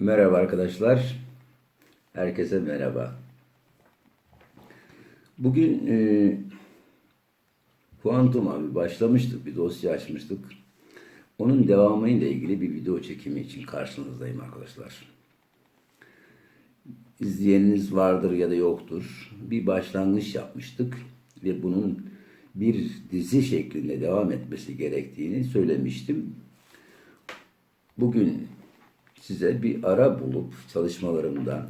Merhaba arkadaşlar. Herkese merhaba. Bugün e, kuantum abi başlamıştık. Bir dosya açmıştık. Onun devamıyla ilgili bir video çekimi için karşınızdayım arkadaşlar. İzleyeniniz vardır ya da yoktur. Bir başlangıç yapmıştık ve bunun bir dizi şeklinde devam etmesi gerektiğini söylemiştim. Bugün size bir ara bulup çalışmalarımdan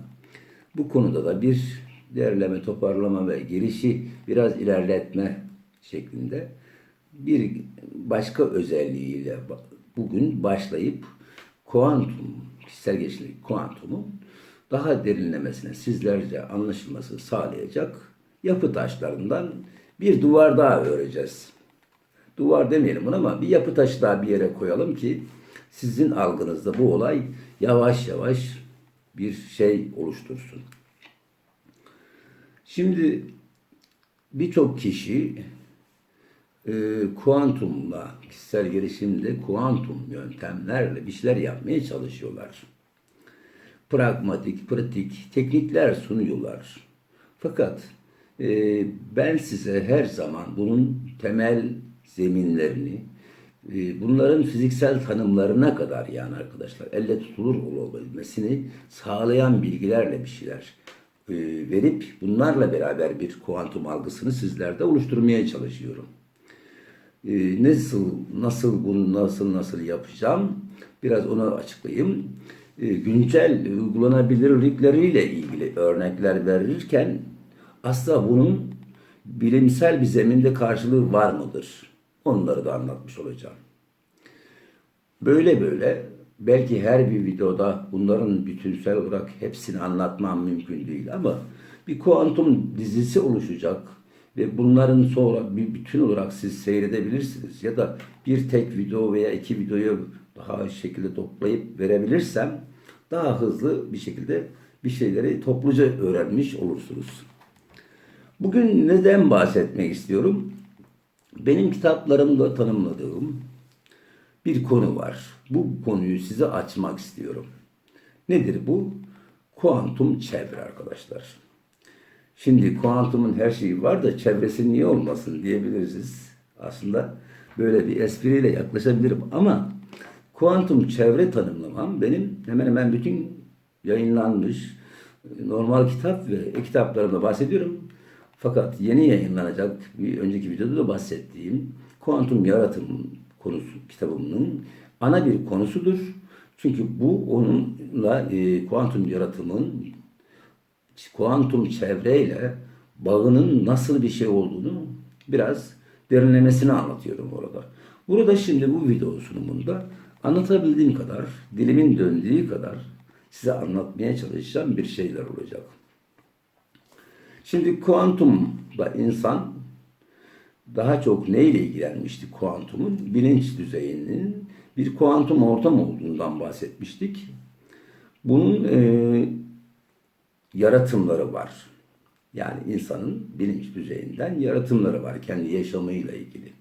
bu konuda da bir derleme, toparlama ve girişi biraz ilerletme şeklinde bir başka özelliğiyle bugün başlayıp kuantum, kişisel gelişimdeki kuantumun daha derinlemesine sizlerce anlaşılması sağlayacak yapı taşlarından bir duvar daha öreceğiz. Duvar demeyelim buna ama bir yapı taşı daha bir yere koyalım ki sizin algınızda bu olay yavaş yavaş bir şey oluştursun. Şimdi birçok kişi e, kuantumla, kişisel gelişimde kuantum yöntemlerle bir şeyler yapmaya çalışıyorlar. Pragmatik, pratik teknikler sunuyorlar. Fakat e, ben size her zaman bunun temel zeminlerini, bunların fiziksel tanımlarına kadar yani arkadaşlar elle tutulur olabilmesini sağlayan bilgilerle bir şeyler e, verip bunlarla beraber bir kuantum algısını sizlerde oluşturmaya çalışıyorum. E, nasıl nasıl bunu nasıl nasıl yapacağım biraz onu açıklayayım. E, güncel uygulanabilirlikleriyle ilgili örnekler verirken aslında bunun bilimsel bir zeminde karşılığı var mıdır? Onları da anlatmış olacağım. Böyle böyle belki her bir videoda bunların bütünsel olarak hepsini anlatmam mümkün değil ama bir kuantum dizisi oluşacak ve bunların sonra bir bütün olarak siz seyredebilirsiniz ya da bir tek video veya iki videoyu daha şekilde toplayıp verebilirsem daha hızlı bir şekilde bir şeyleri topluca öğrenmiş olursunuz. Bugün neden bahsetmek istiyorum? Benim kitaplarımda tanımladığım bir konu var. Bu konuyu size açmak istiyorum. Nedir bu? Kuantum çevre arkadaşlar. Şimdi kuantumun her şeyi var da çevresi niye olmasın diyebilirsiniz. Aslında böyle bir espriyle yaklaşabilirim ama kuantum çevre tanımlamam benim hemen hemen bütün yayınlanmış normal kitap ve e-kitaplarımda bahsediyorum. Fakat yeni yayınlanacak bir önceki videoda da bahsettiğim kuantum yaratım konusu kitabımın ana bir konusudur. Çünkü bu onunla e, kuantum yaratımın kuantum çevreyle bağının nasıl bir şey olduğunu biraz derinlemesine anlatıyorum orada. Burada şimdi bu video sunumunda anlatabildiğim kadar, dilimin döndüğü kadar size anlatmaya çalışacağım bir şeyler olacak. Şimdi kuantumda insan daha çok neyle ilgilenmişti kuantumun? Bilinç düzeyinin bir kuantum ortam olduğundan bahsetmiştik. Bunun e, yaratımları var. Yani insanın bilinç düzeyinden yaratımları var kendi yaşamıyla ilgili.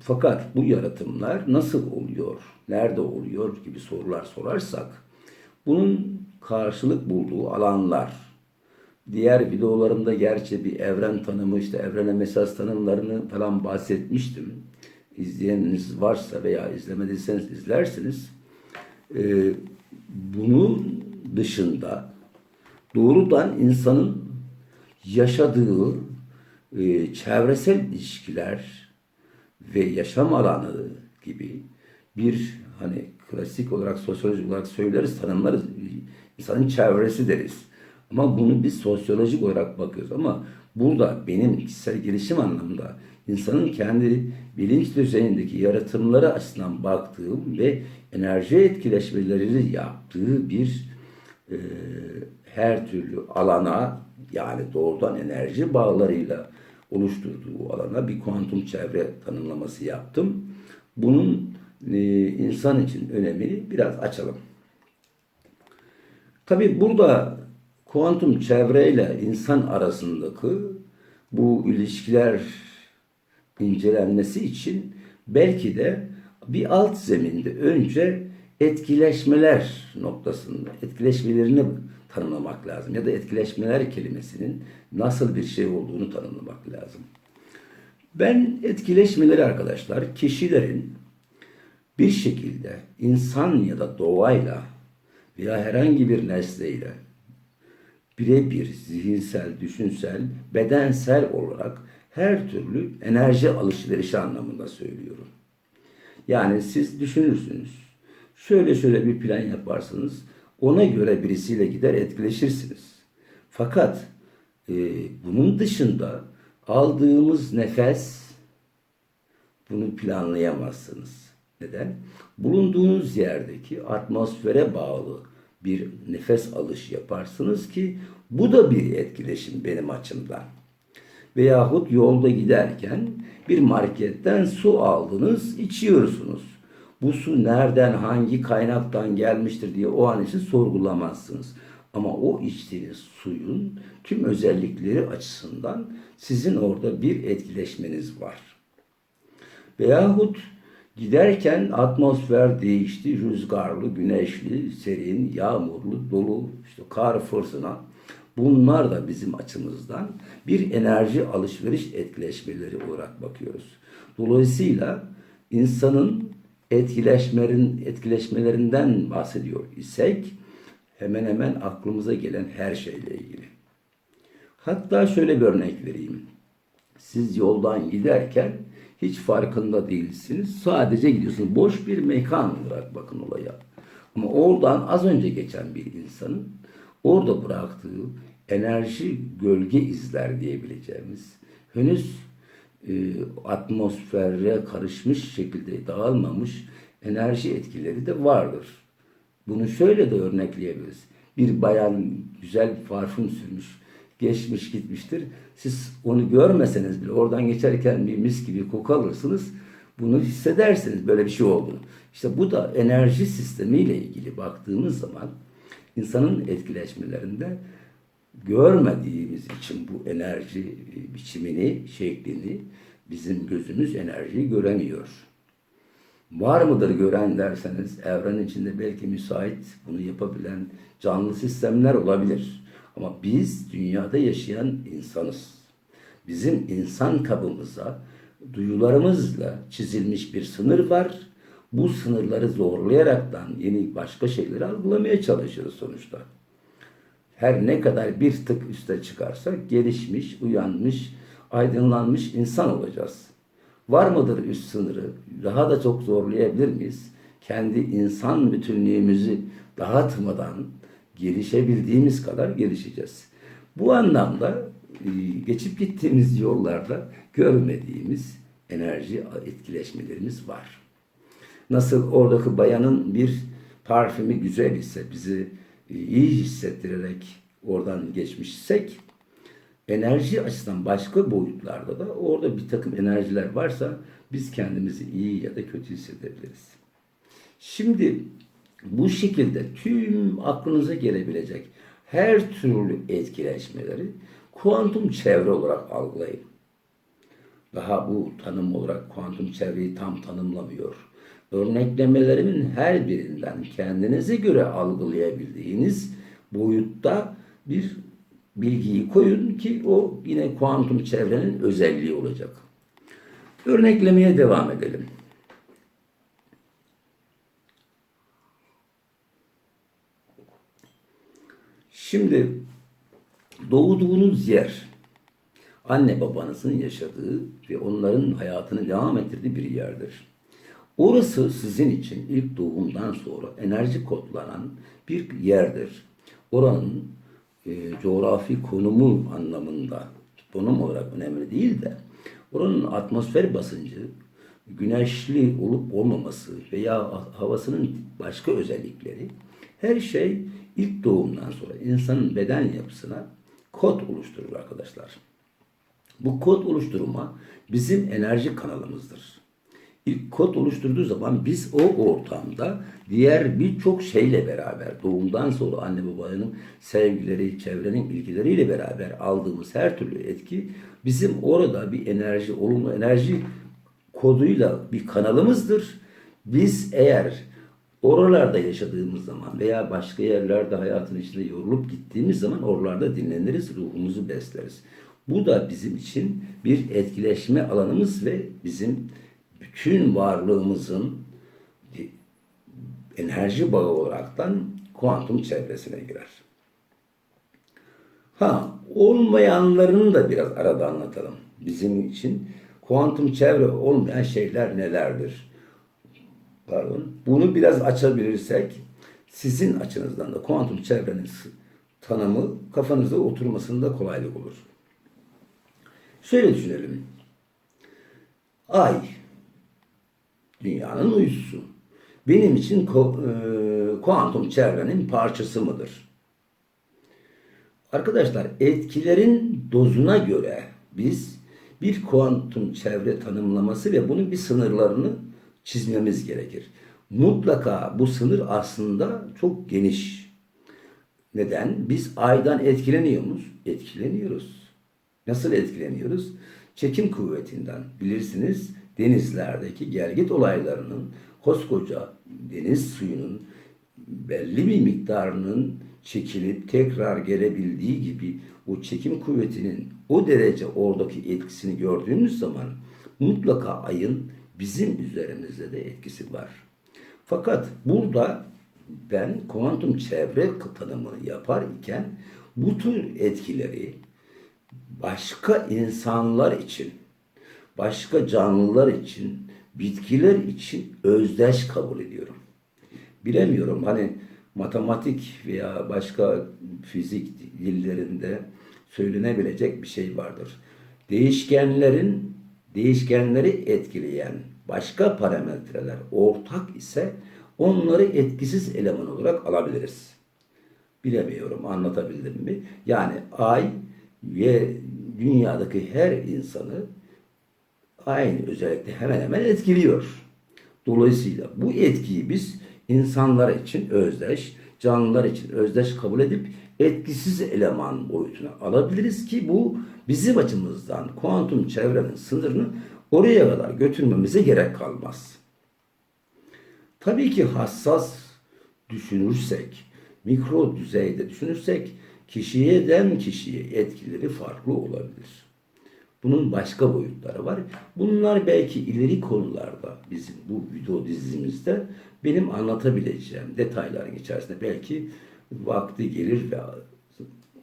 Fakat bu yaratımlar nasıl oluyor, nerede oluyor gibi sorular sorarsak bunun karşılık bulduğu alanlar, diğer videolarımda gerçi bir evren tanımı işte evrene mesaj tanımlarını falan bahsetmiştim. İzleyeniniz varsa veya izlemediyseniz izlersiniz. Ee, bunun dışında doğrudan insanın yaşadığı e, çevresel ilişkiler ve yaşam alanı gibi bir hani klasik olarak sosyolojik olarak söyleriz tanımlarız insanın çevresi deriz. Ama bunu biz sosyolojik olarak bakıyoruz ama burada benim kişisel gelişim anlamında insanın kendi bilinç düzeyindeki yaratımları açısından baktığım ve enerji etkileşmeleri yaptığı bir e, her türlü alana yani doğrudan enerji bağlarıyla oluşturduğu alana bir kuantum çevre tanımlaması yaptım. Bunun e, insan için önemini biraz açalım. Tabi burada kuantum çevreyle insan arasındaki bu ilişkiler incelenmesi için belki de bir alt zeminde önce etkileşmeler noktasında etkileşmelerini tanımlamak lazım. Ya da etkileşmeler kelimesinin nasıl bir şey olduğunu tanımlamak lazım. Ben etkileşmeleri arkadaşlar kişilerin bir şekilde insan ya da doğayla veya herhangi bir nesneyle birebir zihinsel, düşünsel, bedensel olarak her türlü enerji alışverişi anlamında söylüyorum. Yani siz düşünürsünüz. Şöyle şöyle bir plan yaparsınız. Ona göre birisiyle gider etkileşirsiniz. Fakat e, bunun dışında aldığımız nefes bunu planlayamazsınız. Neden? Bulunduğunuz yerdeki atmosfere bağlı bir nefes alış yaparsınız ki bu da bir etkileşim benim açımdan. Veyahut yolda giderken bir marketten su aldınız, içiyorsunuz. Bu su nereden, hangi kaynaktan gelmiştir diye o an için sorgulamazsınız. Ama o içtiğiniz suyun tüm özellikleri açısından sizin orada bir etkileşmeniz var. Veyahut giderken atmosfer değişti, rüzgarlı, güneşli, serin, yağmurlu, dolu, işte kar, fırtına. Bunlar da bizim açımızdan bir enerji alışveriş etkileşmeleri olarak bakıyoruz. Dolayısıyla insanın etkileşmelerin etkileşmelerinden bahsediyor isek hemen hemen aklımıza gelen her şeyle ilgili. Hatta şöyle bir örnek vereyim. Siz yoldan giderken hiç farkında değilsiniz. Sadece gidiyorsunuz. Boş bir mekan olarak bakın olaya. Ama oradan az önce geçen bir insanın orada bıraktığı enerji gölge izler diyebileceğimiz henüz e, atmosfere karışmış şekilde dağılmamış enerji etkileri de vardır. Bunu şöyle de örnekleyebiliriz. Bir bayan güzel parfüm sürmüş, geçmiş gitmiştir. Siz onu görmeseniz bile oradan geçerken bir mis gibi koku alırsınız. Bunu hissedersiniz böyle bir şey olduğunu. İşte bu da enerji sistemiyle ilgili baktığımız zaman insanın etkileşmelerinde görmediğimiz için bu enerji biçimini, şeklini bizim gözümüz enerjiyi göremiyor. Var mıdır gören derseniz evren içinde belki müsait bunu yapabilen canlı sistemler olabilir. Ama biz dünyada yaşayan insanız. Bizim insan kabımıza duyularımızla çizilmiş bir sınır var. Bu sınırları zorlayaraktan yeni başka şeyleri algılamaya çalışırız sonuçta. Her ne kadar bir tık üste çıkarsak gelişmiş, uyanmış, aydınlanmış insan olacağız. Var mıdır üst sınırı? Daha da çok zorlayabilir miyiz? Kendi insan bütünlüğümüzü dağıtmadan gelişebildiğimiz kadar gelişeceğiz. Bu anlamda e, geçip gittiğimiz yollarda görmediğimiz enerji etkileşmelerimiz var. Nasıl oradaki bayanın bir parfümü güzel ise bizi e, iyi hissettirerek oradan geçmişsek enerji açısından başka boyutlarda da orada bir takım enerjiler varsa biz kendimizi iyi ya da kötü hissedebiliriz. Şimdi bu şekilde tüm aklınıza gelebilecek her türlü etkileşmeleri kuantum çevre olarak algılayın. Daha bu tanım olarak kuantum çevreyi tam tanımlamıyor. Örneklemelerimin her birinden kendinize göre algılayabildiğiniz boyutta bir bilgiyi koyun ki o yine kuantum çevrenin özelliği olacak. Örneklemeye devam edelim. Şimdi doğduğunuz yer anne babanızın yaşadığı ve onların hayatını devam ettirdiği bir yerdir. Orası sizin için ilk doğumdan sonra enerji kodlanan bir yerdir. Oranın e, coğrafi konumu anlamında konum olarak önemli değil de oranın atmosfer basıncı güneşli olup olmaması veya havasının başka özellikleri her şey ilk doğumdan sonra insanın beden yapısına kod oluşturur arkadaşlar. Bu kod oluşturma bizim enerji kanalımızdır. İlk kod oluşturduğu zaman biz o ortamda diğer birçok şeyle beraber doğumdan sonra anne babanın sevgileri, çevrenin bilgileriyle beraber aldığımız her türlü etki bizim orada bir enerji, olumlu enerji koduyla bir kanalımızdır. Biz eğer oralarda yaşadığımız zaman veya başka yerlerde hayatın içinde yorulup gittiğimiz zaman oralarda dinleniriz, ruhumuzu besleriz. Bu da bizim için bir etkileşme alanımız ve bizim bütün varlığımızın enerji bağı olaraktan kuantum çevresine girer. Ha, olmayanlarını da biraz arada anlatalım. Bizim için kuantum çevre olmayan şeyler nelerdir? Pardon. Bunu biraz açabilirsek sizin açınızdan da kuantum çevrenin tanımı kafanızda oturmasında kolaylık olur. Şöyle düşünelim. Ay, dünyanın uydusu. Benim için ko- e, kuantum çevrenin parçası mıdır? Arkadaşlar etkilerin dozuna göre biz bir kuantum çevre tanımlaması ve bunun bir sınırlarını çizmemiz gerekir. Mutlaka bu sınır aslında çok geniş. Neden? Biz aydan etkileniyor muyuz? Etkileniyoruz. Nasıl etkileniyoruz? Çekim kuvvetinden. Bilirsiniz denizlerdeki gelgit olaylarının koskoca deniz suyunun belli bir miktarının çekilip tekrar gelebildiği gibi o çekim kuvvetinin o derece oradaki etkisini gördüğümüz zaman mutlaka ayın bizim üzerimizde de etkisi var. Fakat burada ben kuantum çevre tanımını yapar iken bu tür etkileri başka insanlar için, başka canlılar için, bitkiler için özdeş kabul ediyorum. Bilemiyorum hani matematik veya başka fizik dillerinde söylenebilecek bir şey vardır. Değişkenlerin değişkenleri etkileyen başka parametreler ortak ise onları etkisiz eleman olarak alabiliriz. Bilemiyorum anlatabildim mi? Yani ay ve dünyadaki her insanı aynı özellikle hemen hemen etkiliyor. Dolayısıyla bu etkiyi biz insanlar için özdeş, canlılar için özdeş kabul edip etkisiz eleman boyutuna alabiliriz ki bu bizim açımızdan kuantum çevrenin sınırını oraya kadar götürmemize gerek kalmaz. Tabii ki hassas düşünürsek, mikro düzeyde düşünürsek kişiyeden kişiye etkileri farklı olabilir. Bunun başka boyutları var. Bunlar belki ileri konularda bizim bu video dizimizde benim anlatabileceğim detayların içerisinde belki vakti gelir ve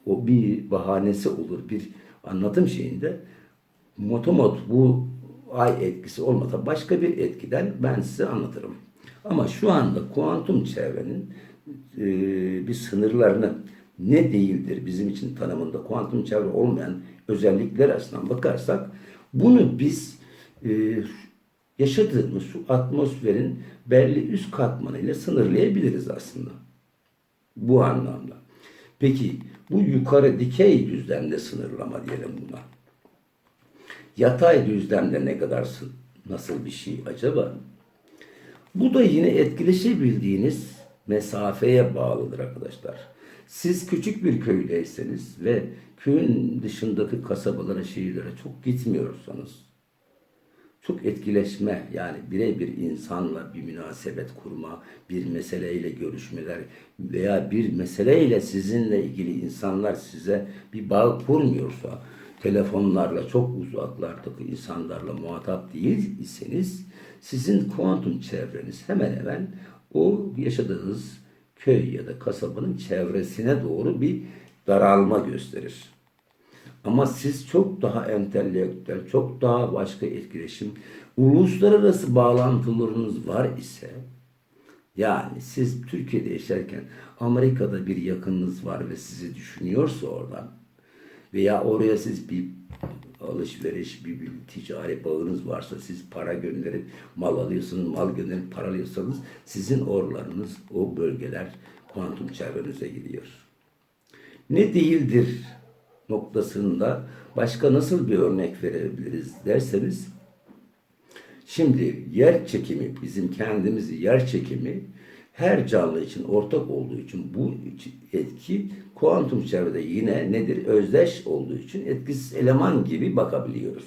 o bir bahanesi olur bir anlatım şeyinde motomot bu ay etkisi olmasa başka bir etkiden ben size anlatırım. Ama şu anda kuantum çevrenin e, bir sınırlarını ne değildir bizim için tanımında kuantum çevre olmayan özellikler açısından bakarsak bunu biz e, yaşadığımız şu atmosferin belli üst katmanıyla sınırlayabiliriz aslında. Bu anlamda. Peki bu yukarı dikey düzlemde sınırlama diyelim buna. Yatay düzlemde ne kadar nasıl bir şey acaba? Bu da yine etkileşebildiğiniz mesafeye bağlıdır arkadaşlar. Siz küçük bir köydeyseniz ve köyün dışındaki kasabalara, şehirlere çok gitmiyorsanız çok etkileşme yani birebir insanla bir münasebet kurma, bir meseleyle görüşmeler veya bir meseleyle sizinle ilgili insanlar size bir bağ kurmuyorsa, telefonlarla çok uzaklardaki insanlarla muhatap değil iseniz sizin kuantum çevreniz hemen hemen o yaşadığınız köy ya da kasabanın çevresine doğru bir daralma gösterir. Ama siz çok daha entelektüel, çok daha başka etkileşim, uluslararası bağlantılarınız var ise yani siz Türkiye'de yaşarken Amerika'da bir yakınınız var ve sizi düşünüyorsa oradan veya oraya siz bir alışveriş, bir, bir ticari bağınız varsa siz para gönderip mal alıyorsunuz, mal gönderip para alıyorsanız sizin oralarınız, o bölgeler kuantum çevrenize gidiyor. Ne değildir noktasında başka nasıl bir örnek verebiliriz derseniz şimdi yer çekimi bizim kendimizi yer çekimi her canlı için ortak olduğu için bu etki kuantum çevrede yine nedir? Özdeş olduğu için etkisiz eleman gibi bakabiliyoruz.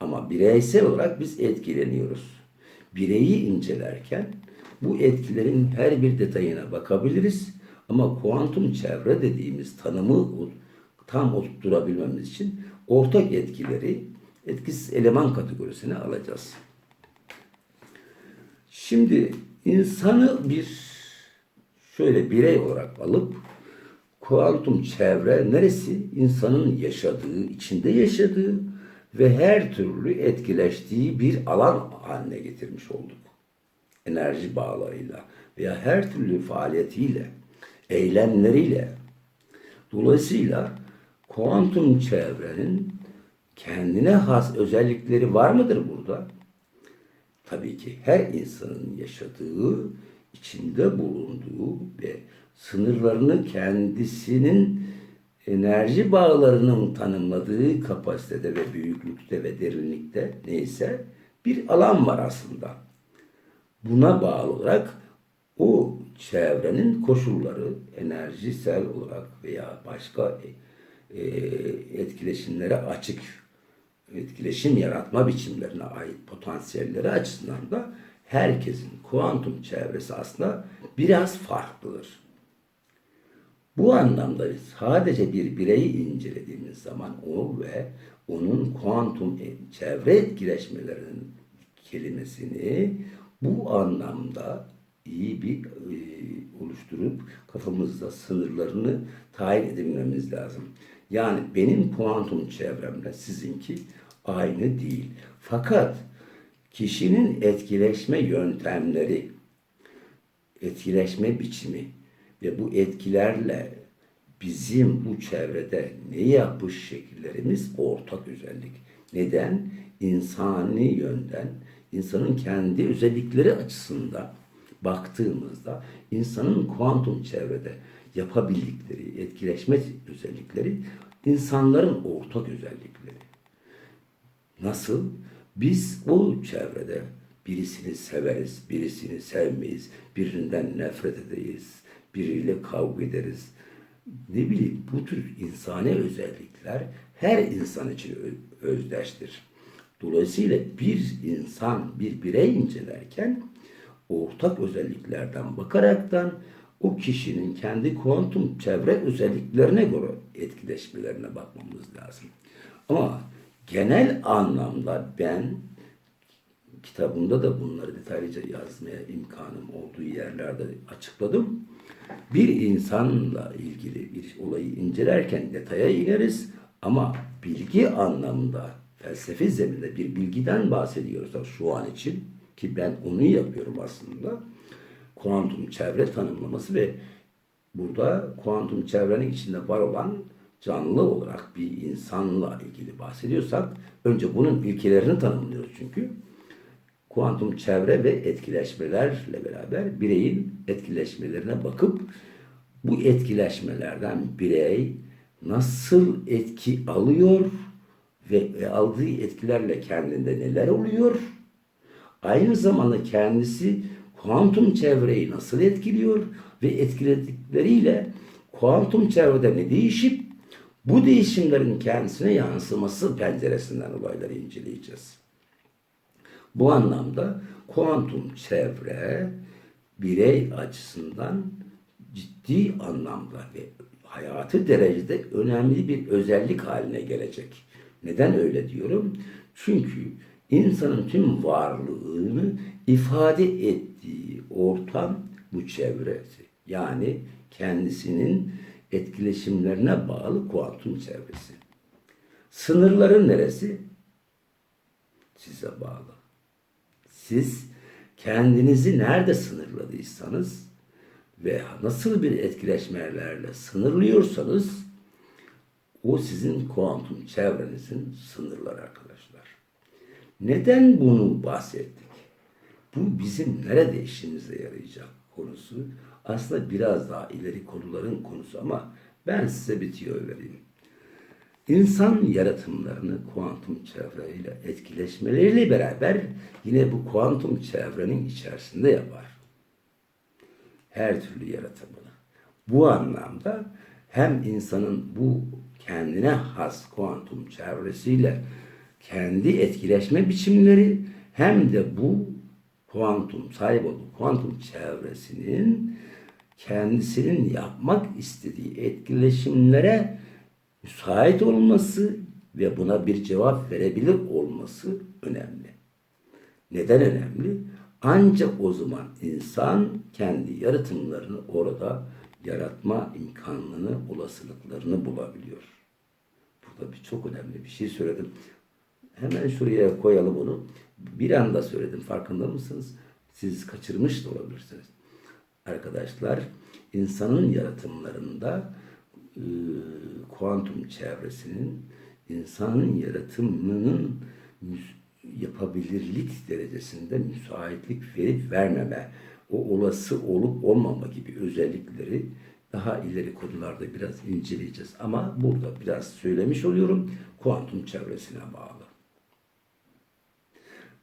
Ama bireysel olarak biz etkileniyoruz. Bireyi incelerken bu etkilerin her bir detayına bakabiliriz. Ama kuantum çevre dediğimiz tanımı tam oturtturabilmemiz için ortak etkileri etkisiz eleman kategorisine alacağız. Şimdi insanı bir şöyle birey olarak alıp kuantum çevre neresi? İnsanın yaşadığı, içinde yaşadığı ve her türlü etkileştiği bir alan haline getirmiş olduk. Enerji bağlarıyla veya her türlü faaliyetiyle, eylemleriyle. Dolayısıyla kuantum çevrenin kendine has özellikleri var mıdır burada? Tabii ki her insanın yaşadığı, içinde bulunduğu ve sınırlarını kendisinin enerji bağlarının tanımladığı kapasitede ve büyüklükte ve derinlikte neyse bir alan var aslında. Buna bağlı olarak o çevrenin koşulları enerjisel olarak veya başka e, etkileşimlere açık etkileşim yaratma biçimlerine ait potansiyelleri açısından da herkesin kuantum çevresi aslında biraz farklıdır. Bu anlamda sadece bir bireyi incelediğimiz zaman o ve onun kuantum çevre etkileşmelerinin kelimesini bu anlamda iyi bir e, oluşturup kafamızda sınırlarını tayin edilmemiz lazım. Yani benim kuantum çevremle sizinki aynı değil. Fakat kişinin etkileşme yöntemleri, etkileşme biçimi ve bu etkilerle bizim bu çevrede ne yapış şekillerimiz ortak özellik. Neden? İnsani yönden, insanın kendi özellikleri açısından baktığımızda insanın kuantum çevrede yapabildikleri, etkileşme özellikleri insanların ortak özellikleri. Nasıl? Biz o çevrede birisini severiz, birisini sevmeyiz, birinden nefret ederiz, biriyle kavga ederiz. Ne bileyim bu tür insani özellikler her insan için özdeştir. Dolayısıyla bir insan, bir birey incelerken ortak özelliklerden bakaraktan o kişinin kendi kuantum çevre özelliklerine göre etkileşmelerine bakmamız lazım. Ama genel anlamda ben kitabımda da bunları detaylıca yazmaya imkanım olduğu yerlerde açıkladım. Bir insanla ilgili bir olayı incelerken detaya ineriz ama bilgi anlamında felsefi zeminde bir bilgiden bahsediyorsak şu an için ki ben onu yapıyorum aslında kuantum çevre tanımlaması ve burada kuantum çevrenin içinde var olan canlı olarak bir insanla ilgili bahsediyorsak önce bunun ilkelerini tanımlıyoruz çünkü. Kuantum çevre ve etkileşmelerle beraber bireyin etkileşmelerine bakıp bu etkileşmelerden birey nasıl etki alıyor ve aldığı etkilerle kendinde neler oluyor? Aynı zamanda kendisi kuantum çevreyi nasıl etkiliyor ve etkiledikleriyle kuantum çevrede ne değişip bu değişimlerin kendisine yansıması penceresinden olayları inceleyeceğiz. Bu anlamda kuantum çevre birey açısından ciddi anlamda ve hayatı derecede önemli bir özellik haline gelecek. Neden öyle diyorum? Çünkü insanın tüm varlığını ifade ettiği ortam bu çevresi. Yani kendisinin etkileşimlerine bağlı kuantum çevresi. Sınırların neresi? Size bağlı. Siz kendinizi nerede sınırladıysanız ve nasıl bir etkileşmelerle sınırlıyorsanız o sizin kuantum çevrenizin sınırları arkadaşlar. Neden bunu bahsettik? Bu bizim nerede işimize yarayacak konusu. Aslında biraz daha ileri konuların konusu ama ben size bir tüyo vereyim. İnsan yaratımlarını kuantum çevreyle etkileşmeleriyle beraber yine bu kuantum çevrenin içerisinde yapar. Her türlü yaratımını. Bu anlamda hem insanın bu kendine has kuantum çevresiyle kendi etkileşme biçimleri hem de bu kuantum sahip olduğu kuantum çevresinin kendisinin yapmak istediği etkileşimlere müsait olması ve buna bir cevap verebilir olması önemli. Neden önemli? Ancak o zaman insan kendi yaratımlarını orada yaratma imkanını, olasılıklarını bulabiliyor. Burada bir çok önemli bir şey söyledim. Hemen şuraya koyalım onu. Bir anda söyledim. Farkında mısınız? Siz kaçırmış da olabilirsiniz. Arkadaşlar, insanın yaratımlarında e, kuantum çevresinin insanın yaratımının yapabilirlik derecesinde müsaitlik verip vermeme, o olası olup olmama gibi özellikleri daha ileri konularda biraz inceleyeceğiz. Ama burada biraz söylemiş oluyorum kuantum çevresine bağlı.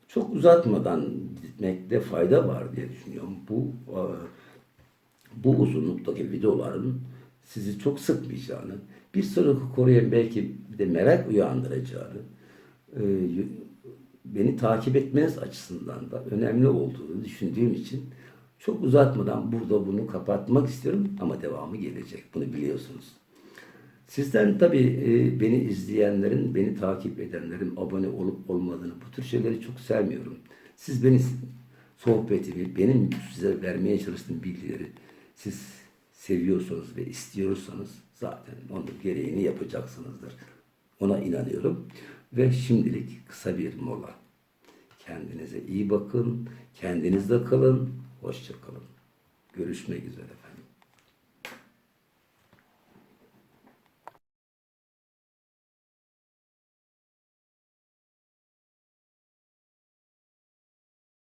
Çok uzatmadan gitmekte fayda var diye düşünüyorum. Bu e, bu uzunluktaki videoların sizi çok sıkmayacağını, bir sonraki konuya belki bir de merak uyandıracağını, e, beni takip etmeniz açısından da önemli olduğunu düşündüğüm için çok uzatmadan burada bunu kapatmak istiyorum ama devamı gelecek. Bunu biliyorsunuz. Sizden tabii e, beni izleyenlerin, beni takip edenlerin abone olup olmadığını, bu tür şeyleri çok sevmiyorum. Siz beni sohbetimi, benim size vermeye çalıştığım bilgileri siz seviyorsanız ve istiyorsanız zaten onun gereğini yapacaksınızdır. Ona inanıyorum. Ve şimdilik kısa bir mola. Kendinize iyi bakın, kendinizde kalın, hoşça kalın. Görüşmek üzere.